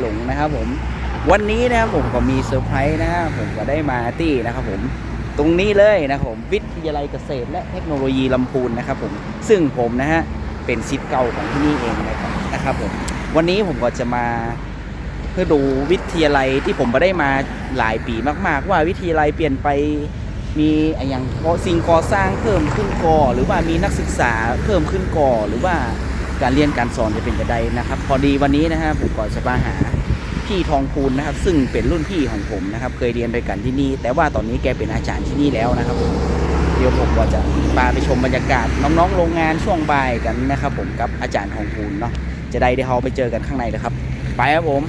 หลงนะครับผมวันนี้นะครับผมก็มีเซอร์ไพรส์นะครับผมก็ได้มาที่นะครับผมตรงนี้เลยนะครับผมวิทยาลัยเกษตร และเทคโนโลยีลำพูนนะครับผมซึ่งผมนะฮะเป็นซิทเก่าของที่นี่เองนะครับนะครับผมวันนี้ผมก็จะมาเพื่อดูวิทยาลัยที่ผมมาได้มาหลายปีมาก ๆ ว่าวิทยาลัยเปลี่ยนไปมีอะไอย่างสิ่งก่อสร้างเพิ่มขึ้นก่อหรือว่ามีนักศึกษาเพิ่มขึ้นก่อหรือว่า การเรียนการสอนจะเป็นจะไดนะครับ พอดีวันนี้นะฮะผมก็จะมาหาพี่ทองคูณนะครับ ซึ่งเป็นรุ่นพี่ของผมนะครับ เคยเรียนด้วยกันที่นี่ แต่ว่าตอนนี้แกเป็นอาจารย์ที่นี่แล้วนะครับผมเดี๋ยวผมก็จะพาไปชมบรรยากาศน้องๆโรงงานช่วงบ่ายกันนะครับ ผมกับอาจารย์ทองคูณเนาะจะได้เดี๋ยวเราไปเจอกันข้างในเลยครับ ไปครับผม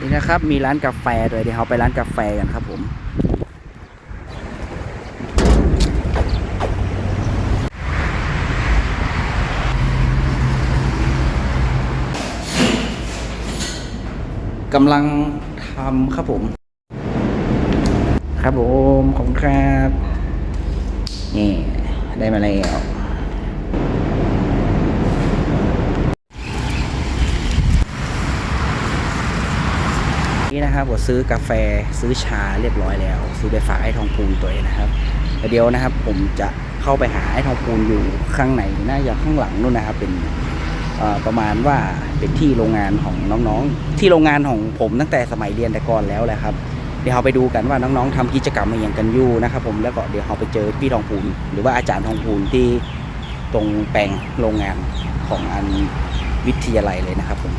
นี่นะครับมีร้านกาแฟเลยเดี๋ยวเราไปร้านกาแฟกันครับผม กำลังทำครับผม ครับผมขอบคุณครับนี่ได้มาแล้วนี่นะครับผมซื้อกาแฟซื้อชาเรียบร้อยแล้ว ซื้อไปฝากไอ้ทองพูนตัวเองนะครับเดี๋ยวนะครับ ผมจะเข้าไปหาไอ้ทองพูนอยู่ข้างในน่าจะข้างหลังนู่นนะครับ เป็น ประมาณว่าเป็นที่โรงงานของน้องๆ ที่โรงงานของผมตั้งแต่สมัยเรียนแต่ก่อนแล้วแหละครับ เดี๋ยวเราไปดูกันว่าน้องๆทำกิจกรรมอะไรอย่างกันอยู่นะครับผมแล้วก็เดี๋ยวเราไปเจอพี่ทองพูนหรือว่าอาจารย์ทองพูนที่ตรงแปลงโรงงานของอันวิทยาลัยเลยนะครับผม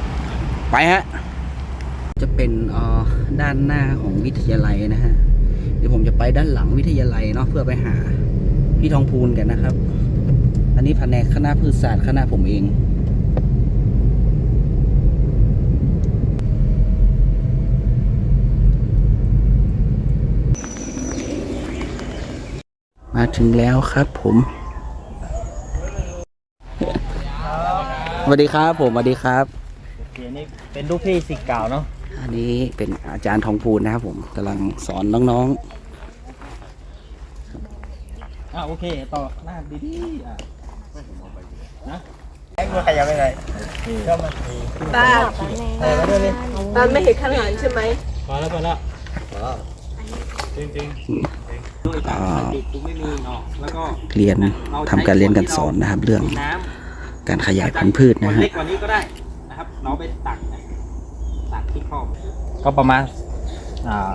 ไปฮะจะเป็นออด้านหน้าของวิทยาลัยนะฮะเดี๋ยวผมจะไปด้านหลังวิทยาลัยเนาะเพื่อไปหาพี่ทองพูนกันนะครับ อันนี้แผนกคณะพืชศาสตร์คณะผมเอง มาถึงแล้วครับผมสวัสดีครับผมสวัสดีครับโอเคนี่เป็นลูกพี่สิษย์เก่าเนาะอันนี้เป็นอาจารย์ทองพูนนะครับผมกำลังสอนน้องอะโอเค ต่อหน้าดีๆอะนะไอ้เมื่อใครยังไม่ได้ก็มาทีตาเออมาด้วยนี่ตาไม่เห็นข้างหลังใช่ไหมพอแล้วพอแล้วพอแล้วจริงจริงๆอ่าติดกูไม่มี เนาะแล้วก็เรียนทำการเรียนการสอนนะครับ เรื่องน้การขยายพันธุ์พืชำนะคนฮะเล็กกว่านี้ก็ได้นะครับเราไปตักนะตักที่ครอบก็ประมาณอ่า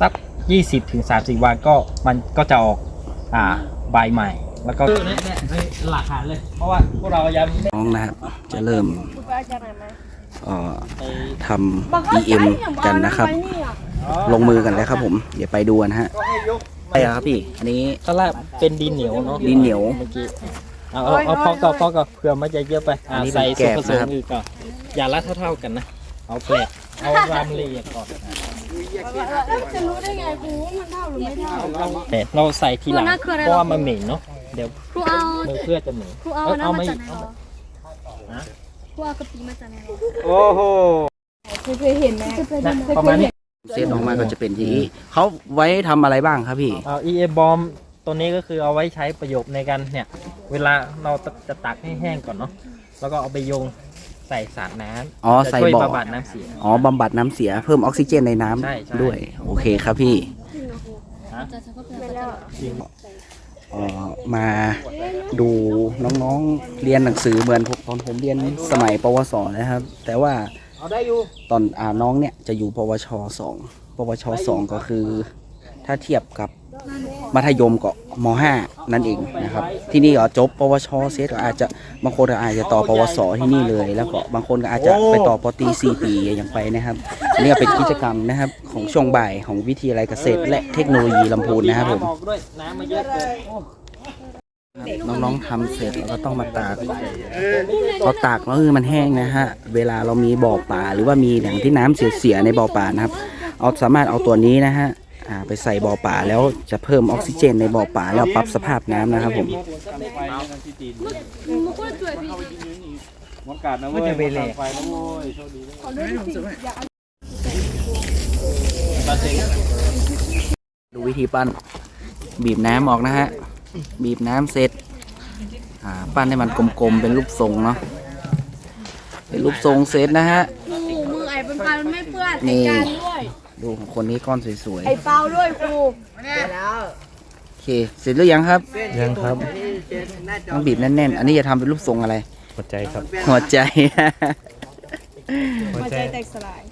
สักยี่สิบถึงสามสิบวันก็มันก็จะออกอ่าใบใหม่ แล้วก็เนี่ยเนี่ยหลักฐานเลย เพราะว่าพวกเรายังไม่น้องนะครับ จะเริ่มคุณป้าจะไหนไหมเอ่อทำ EM กันนะครับ ลงมือกันแล้วครับผม เดี๋ยวไปดูกันนะ ฮะก็ให้ยกไปครับพี่ อันนี้ ตอนแรกเป็นดินเหนียวเนาะดินเหนียวเมื่อกี้เอาเอาเอาพอก่อนพอก่อนเผื่อมันจะเยอะไปอ่าอันนี้ใส่เป็นส่วนแกบผสมนะครับ อื่นก่อนอย่าละเท่าๆกันนะ เอาแปลกเอารามเลียก่อนจะรู้ได้ไงครูว่ามันเท่าหรือไม่เท่าแต่เราใส่ทีหลังครูน่าคืออะไรเพราะว่ามันเหม็นเนาะเดี๋ยวครูเอามือเพื่อจะเหม็น ครูเอาเอ้ยน้ำมาไม่จากไหนเอาหรอฮะ ครูเอากะปิมาจากไหนหรอโอ้โห เคยเห็นไหม นะประมาณนี้ เซตออกมาก็จะเป็นอย่างนี้เขาไว้ทำอะไรบ้างครับพี่ เอา EA บอมตัวนี้ก็คือเอาไว้ใช้ประโยชน์ในการเนี่ย เวลาเราจะตักให้แห้งก่อนเนาะแล้วก็เอาไปโยงใส่สารน้ำอ๋อจะใส่ช่วยบ่อ บำบัดน้ำเสีย อ๋อบำบัดน้ำเสียเพิ่มออกซิเจนในน้ำใช่ใช่ ด้วย โอเคครับพี่ฮะจริงเอ่อมาดูน้องๆเรียนหนังสือเหมือนผมตอนผมเรียนสมัยปวสนะครับ แต่ว่า เอาได้อยู่ตอนอ่าน้องเนี่ยจะอยู่ปวชสองปวชสองก็คือ ถ้าเทียบกับมัธยมก็มห้านั่นเองนะครับ ที่นี่ก็จบ ปวชเสร็จก็อาจจะบางคนก็อาจจะต่อปวสที่นี่เลย แล้วก็บางคนก็อาจจะไปต่อปตรีสี่ปีอย่างไปนะครับอันนี้ก็เป็นกิจกรรมนะครับของช่วงบ่ายของวิทยาลัยเกษตร และเทคโนโลยีลำพูนนะครับผมำออกด้วยน้ำมาเยอะเกิน น้องๆทำเสร็จแล้วก็ต้องมาตากพอตากแล้วคือมันแห้งนะฮะ เวลาเรามีบ่อป่าหรือว่ามีแหล่งที่น้ำเสียๆในบ่อป่านะครับ เอาสามารถเอาตัวนี้นะฮะไปใส่บ่อป่าแล้วจะเพิ่มออกซิเจนในบ่อป่าแล้วปรับสภาพน้ำนะครับผมก็จะไปเลยดูวิธีปั้นบีบน้ำออกนะฮะ บีบน้ำเสร็จอ่าปั้นให้มันกลมๆ เป็นรูปทรงเนาะ เป็นรูปทรงเซตนะฮะครูมือไอ้เป็นพันไม่เปื้อนนี่ไอ้การด้วยดูของคนนี้ก้อนสวยไอ้เปาด้วยครูๆโอเค เสร็จหรือยังครับ ยังครับต้องบีบแน่นๆ อันนี้จะทำเป็นรูปทรงอะไร หัวใจครับ หัวใจ หัวใจแตกสลาย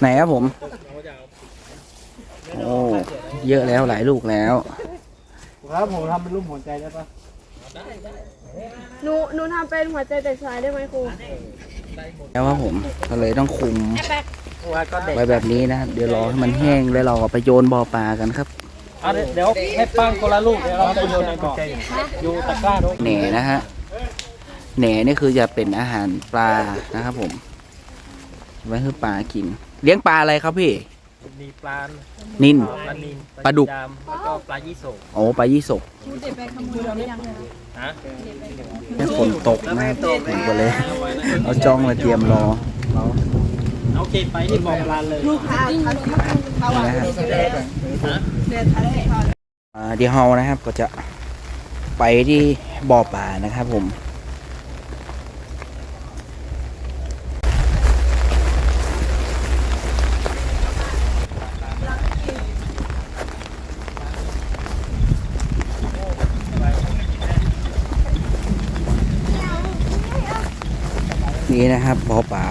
ไหนครับผม โอ้เยอะแล้วหลายลูกแล้ว ครับผมทำเป็นรูปหัวใจได้ปะหนูหนูทำเป็นหัวใจแตกสลายได้ไหมครูแล้วครับผมก็เลยต้องคุมไอ้แป๊กว่าก็เด็กไว้แบบนี้นะครับเดี๋ยวรอให้มันแห้งแล้วเราเอาไปโยนบ่อปลากันครับเอาเดี๋ยวให้ปั้นคนละลูกเดี๋ยวเราไปโยนในบ่ออยู่ตะกร้าด้วยแหน่นะฮะแหน่นี่คือจะเป็นอาหารปลานะครับผม ไว้ให้ปลากิน เลี้ยงปลาอะไรครับพี่ มีปลานินปลานินปลาดุกดำแล้วก็ปลายี่สกโอ้ปลายี่สกครูเด็กไปขโมยเราได้ยังไงฮะแค่ฝนตกนะครับผมก็เลย เอาจ้องมาเตรียมรอโอเคไปที่บ่อปลาเลยนะฮะอ่าเดี๋ยวเฮานะครับก็จะไปที่บ่อปลานะครับผม นี่นะครับบ่อป่า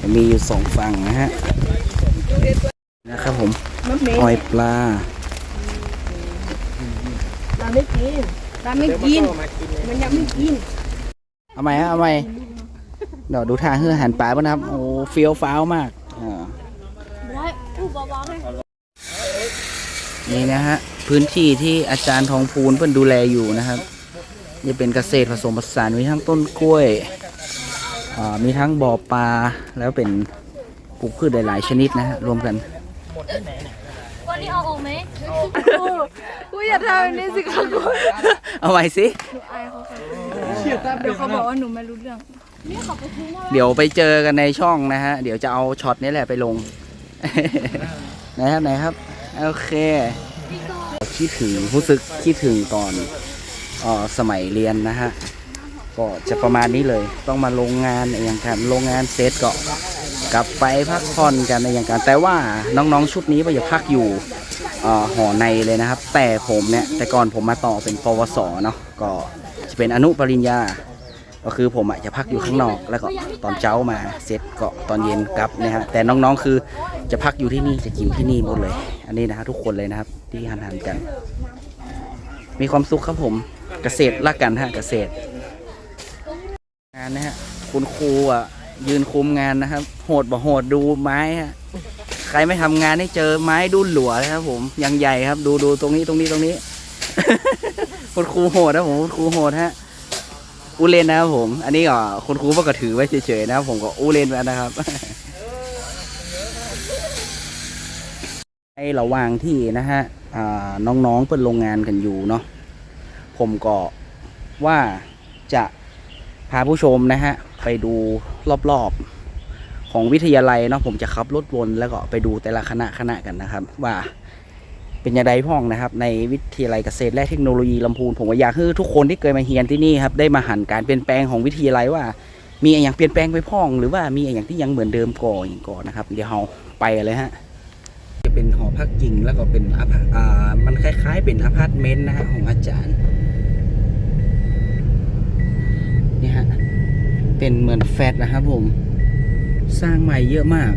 จะมีอยู่สองฝั่งนะฮะนะครับผมหอยปลาเราไม่กินเราไม่กินมันยังไม่กินเอาไหมฮะเอาไหมเดี๋ยวดูท่าเฮืออาหันปลาบ้างนะครับโอ้เฟี้ยวฟ้าวมากอ่าได้ครูเบาๆให้นี่นะฮะพื้นที่ที่อาจารย์ทองพูนเพิ่นดูแลอยู่นะครับนี่เป็นเกษตรผสมผสานมีทั้งต้นกล้วยอ่า มีทั้งบ่อปลาแล้วเป็นปลูกพืชหลาย ๆ ชนิดนะฮะรวมกัน วันนี้เอาออกไหมครูอย่าทำแบบนี้สิคะครูเอาไว้สิหนูอายเขาค่ะเดี๋ยวเขาบอกว่าหนูไม่รู้เรื่อง นี่เขาไปทิ้งว่าเดี๋ยวไปเจอกันในช่องนะฮะ เดี๋ยวจะเอาช็อตนี้แหละไปลง ไหนครับไหนครับ โอเค คิดถึงรู้สึกคิดถึงตอนเออสมัยเรียนนะฮะ ก็จะประมาณนี้เลยต้องมาโรงงานอะไรอย่างกันโรงงานเซตก็กลับไปพักผ่อนกันอะไรอย่างกันแต่ว่าน้องๆชุดนี้ไปอย่าพักอยู่หอในเลยนะครับ แต่ผมเนี่ยแต่ก่อนผมมาต่อเป็นปวสเนาะก็จะเป็นอนุปริญญา ก็คือผมอะจะพักอยู่ข้างนอกแล้วก็ตอนเช้ามาเสร็จก็ตอนเย็นกลับนะฮะแต่น้องๆคือจะพักอยู่ที่นี่จะกินที่นี่หมดเลย อันนี้นะฮะทุกคนเลยนะครับที่หันหันกัน มีความสุขครับผมเกษตรรักกันฮะเกษตร งานนะฮะคุณครูอะ ยืนคุมงานนะครับ โหดบ่โหดดูไม้ฮะใครไม่ทำงานให้เจอไม้ดุนหลัวเลยครับ ผมยังใหญ่ครับ ดูดูตรงนี้ตรงนี้ตรงนี้ คุณครูโหดนะผมคุณครูโหดฮะอูเลนนะครับผม อันนี้ก็คุณครูก็ถือไว้เฉยๆนะครับผมก็อูเลนไปนะครับในระหว่างที่นะฮะน้องๆเปิดโรงงานกันอยู่เนาะผมก็ว่าจะ พาผู้ชมนะฮะ ไปดูรอบๆของวิทยาลัยเนาะผมจะขับรถวนแล้วก็ไปดูแต่ละคณะคณะกันนะครับ ว่าเป็นยังไงพ่องนะครับ ในวิทยาลัยเกษตรและเทคโนโลยีลำพูนผมก็อยากให้ทุกคนที่เคยมาเรียนที่นี่ครับได้มาหันการเปลี่ยนแปลงของวิทยาลัยว่า มีอะไรอย่างเปลี่ยนแปลงไปพ่อง หรือว่ามีอะไรอย่างที่ยังเหมือนเดิมก่ออย่างก่อนนะครับ เดี๋ยวเราไปเลยฮะจะเป็นหอพักจริงแล้วก็เป็นอพาอ่ามันคล้าย ๆ เป็นอพาร์ตเมนต์นะฮะของอาจารย์ นี่ฮะ เป็นเหมือนแฟลตนะครับผม สร้างใหม่เยอะมาก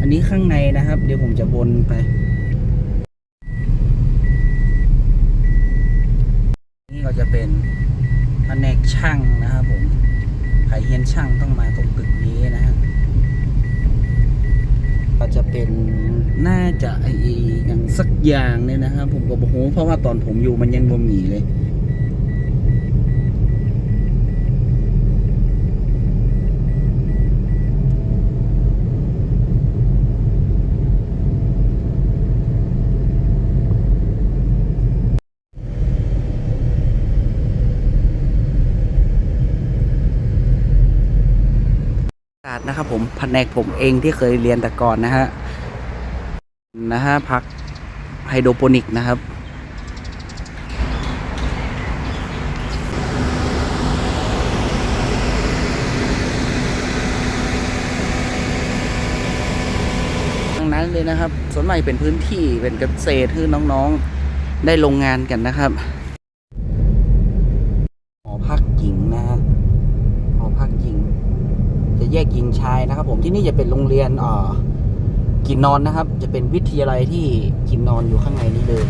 อันนี้ข้างในนะครับ เดี๋ยวผมจะวนไป นี่ก็จะเป็นแผนกช่างนะครับผมใครเฮียนช่างต้องมาตรงตึกนี้นะฮะก็จะเป็นน่าจะไออย่างสักอย่างเนี่ยนะครับ ผมก็บอกโหเพราะว่าตอนผมอยู่มันยังบ่มีเลย ศาสตร์นะครับ ผมแผนกผมเองที่เคยเรียนแต่ก่อนนะฮะนะฮะพักไฮโดรโปนิกนะครับทั้งนั้นเลยนะครับ ส่วนใหญ่เป็นพื้นที่เป็นเกษตรคือน้องๆได้ลงงานกันนะครับ หอพักหญิงนะครับหอพักหญิง แยกหญิงชายนะครับ ผมที่นี่จะเป็นโรงเรียนอ่อกินนอนนะครับ จะเป็นวิทยาลัยที่กินนอนอยู่ข้างในนี้เลย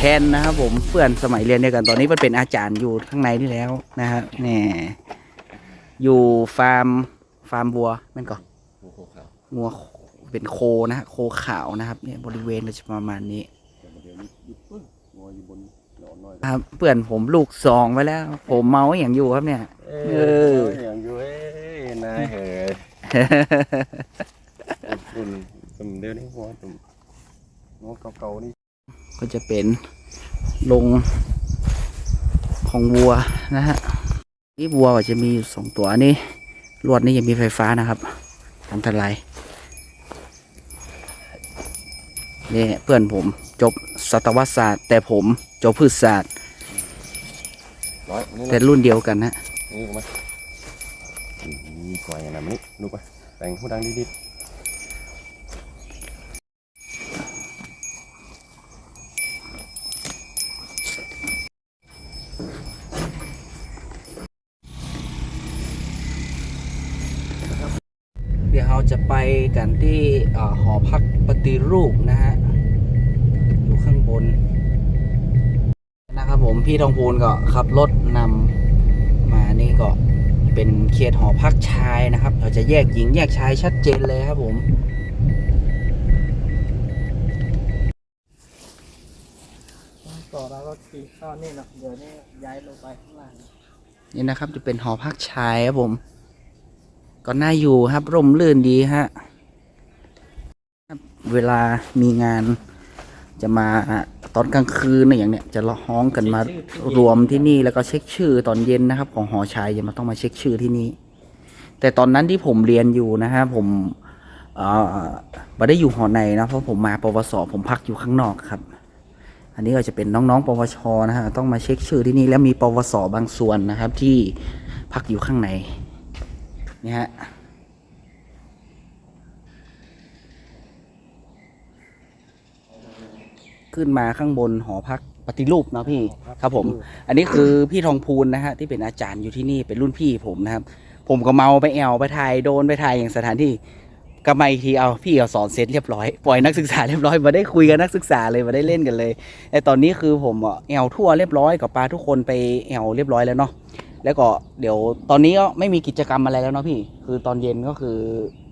แทนนะครับผมเพื่อนสมัยเรียนเดียวกันตอนนี้มันเป็นอาจารย์อยู่ข้างในนี่แล้วนะครับนี่อยู่ฟาร์มฟาร์มวัวแม่นก่อนงัวเป็นโคนะฮะโคขาวนะครับเนี่ยบริเวณก็จะประมาณนี้ครับเพื่อนผมลูกสองไปแล้ว ผมเมาอย่างอยู่ครับเนี่ยเอออย่างอยู่เอ้ยนายเหยตุ่นตุ่มเดียวนี่หัวตุ่มหัวเก่าๆนี่ ก็จะเป็นลงของวัวนะฮะนี่วัวก็จะมีอยู่สองตัวนี่ลวดนี่ยังมีไฟฟ้านะครับอันตรายนี่เพื่อนผมจบสัตวศาสตร์ แต่ผมจบพืชศาสตร์ร้อยนี่แต่นะรุ่นเดียวกันนะนี่กูมานี่ก่อยอย่างนั้นมานี่ดูไปแต่งหูดังดิดเดี๋ยวเรา จะไปกันที่เอ่อหอพักปฏิรูปนะฮะอยู่ข้างบน นะครับผมพี่ทองพูนก็ขับรถนำมานี่ก็เป็นเขตหอพักชายนะครับ เราจะแยกหญิงแยกชายชัดเจนเลยครับผมต่อแล้วก็ขี่ข้าวนี่เนาะเดี๋ยวนี้ย้ายลงไปข้างล่างนี่นะครับจะเป็นหอพักชายครับผม ก็น่าอยู่ครับ ร่มรื่นดีฮะเวลามีงานจะมาตอนกลางคืนเนี่ยอย่างเนี้ยจะร้องกันมารวมที่นี่แล้วก็เช็คชื่อตอนเย็นนะครับ ของหอชายจะมาต้องมาเช็คชื่อที่นี่ แต่ตอนนั้นที่ผมเรียนอยู่นะฮะผมเออไม่ได้อยู่หอในนะเพราะผมมาปวสผมพักอยู่ข้างนอกครับ อันนี้ก็จะเป็นน้องๆ ปวชนะฮะต้องมาเช็คชื่อที่นี่แล้วมีปวสบางส่วนนะครับ ที่พักอยู่ข้างใน นี่ฮะขึ้นมาข้างบนหอพักปฏิรูปเนาะพี่ครับผม อันนี้คือพี่ทองพูนนะฮะที่เป็นอาจารย์อยู่ที่นี่เป็นรุ่นพี่ผมนะครับ ผมก็เมาไปแอวไปถ่ายโดนไปถ่ายอย่างสถานที่ก็มาอีกทีเอาพี่เอาสอนเสร็จเรียบร้อยปล่อยนักศึกษาเรียบร้อยมาได้คุยกับนักศึกษาเลยมาได้เล่นกันเลยแต่ตอนนี้คือผมอะแอลทั่วเรียบร้อยกับปลาทุกคนไปแอลเรียบร้อยแล้วเนาะ แล้วก็เดี๋ยวตอนนี้ก็ไม่มีกิจกรรมอะไรแล้วเนาะพี่ คือตอนเย็นก็คือ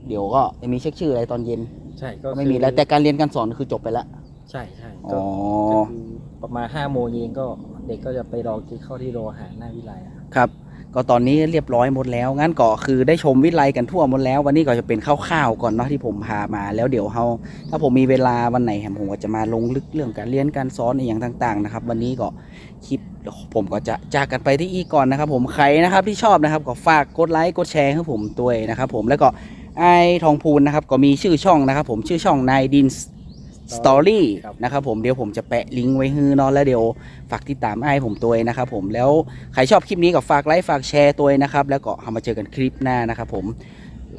เดี๋ยวก็จะมีเช็คชื่ออะไรตอนเย็นใช่ก็ก็ไม่มีแล้วแต่การเรียนการสอนคือจบไปแล้วใช่ใช่อ๋ก็อก็คือประมาณห้าโมงเย็นก็เด็กก็จะไปรอกินข้าวที่โรงอาหารหน้าวิไลอะครับ ครับ ก็ตอนนี้เรียบร้อยหมดแล้วงั้นก็คือได้ชมวิไลกันทั่วหมดแล้ว วันนี้ก็จะเป็นคร่าวๆก่อนเนาะที่ผมพามาแล้วเดี๋ยวเราถ้าผมมีเวลาวันไหนแฮมผมก็จะมาลงลึกเรื่องการเรียนการสอนอย่างต่างๆนะครับ วันนี้ก็คลิปผมก็จะจากกันไปที่อีก่อนนะครับ ผมใครนะครับที่ชอบนะครับก็ฝากกดไลค์กดแชร์ให้ผมด้วยนะครับ ผมแล้วก็ไอทองพูนนะครับก็มีชื่อช่องนะครับ ผมชื่อช่องนายดิน สตอรี่ครับ นะครับผมเดี๋ยวผมจะแปะลิงก์ไว้ให้เนาะแล้วเดี๋ยวฝากติดตามไอ้ผมตัวเองนะครับผมแล้วใครชอบคลิปนี้ก็ฝากไลค์ฝากแชร์ตัวเองนะครับแล้วก็เอามาเจอกันคลิปหน้านะครับผม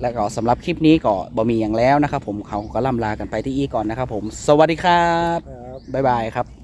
แล้วก็สำหรับคลิปนี้ก็บ่มีอย่างแล้วนะครับผมเขาก็ล่ำลากันไปที่อีก่อนนะครับผม สวัสดีครับครับ บ๊ายบายครับ